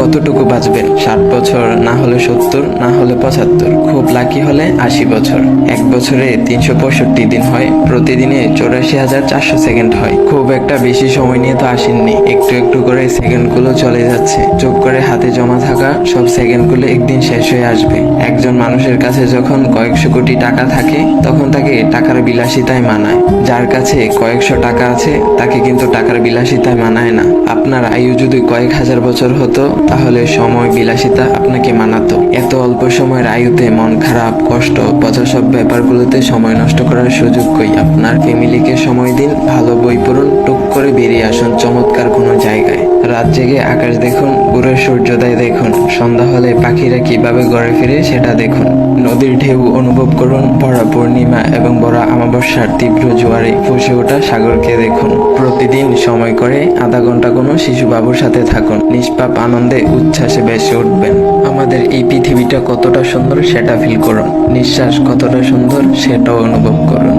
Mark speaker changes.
Speaker 1: কতটুকু বাঁচবেন? ষাট বছর না হলে সত্তর, না হলে পঁচাত্তর। খুব লাকি হলে আশি বছর। এক বছরে তিনশো পঁয়ষট্টি দিন হয়, প্রতিদিনে চৌরাশি হাজার চারশো সেকেন্ড হয়। খুব একটা বেশি সময় নিয়ে তো আসেননি। একটু একটু করে সেকেন্ডগুলো চলে যাচ্ছে। চোখ করে হাতে জমা থাকা সব সেকেন্ডগুলো একদিন শেষ হয়ে আসবে। একজন মানুষের কাছে যখন কয়েকশো কোটি টাকা থাকে, তখন তাকে টাকার বিলাসিতায় মানায়। যার কাছে কয়েকশো টাকা আছে, তাকে কিন্তু টাকার বিলাসিতায় মানায় না। আপনার আয়ু যদি কয়েক হাজার বছর হতো তাহলে সময় বিলাসিতা আপনাকে মানাতো। এত অল্প সময়ের আয়ুতে মন খারাপ, কষ্ট পচা সব ব্যাপারগুলোতে সময় নষ্ট করার সুযোগ কই? আপনার ফ্যামিলিকে সময় দিন, ভালো বই পড়ুন, টুক করে বেরিয়ে আসুন, চমৎকার কোনো জায়গায় রাত জেগে আকাশ দেখুন ভোরের সূর্যোদয় দেখুন। সন্ধ্যা হলে পাখিরা কীভাবে ঘরে ফিরে সেটা দেখুন। নদীর ঢেউ অনুভব করুন, ভরা পূর্ণিমা এবং ভরা আমাবস্যার তীব্র জোয়ারে ফুসে ওঠা সাগরকে দেখুন। প্রতিদিন সময় করে আধা ঘণ্টা কোনো শিশু বাবুর সাথে থাকুন। নিষ্পাপ আনন্দে উচ্ছ্বাসে বেসে উঠবেন। আমাদের এই পৃথিবীটা কতটা সুন্দর সেটা ফিল করুন। নিঃশ্বাস কতটা সুন্দর সেটাও অনুভব করুন।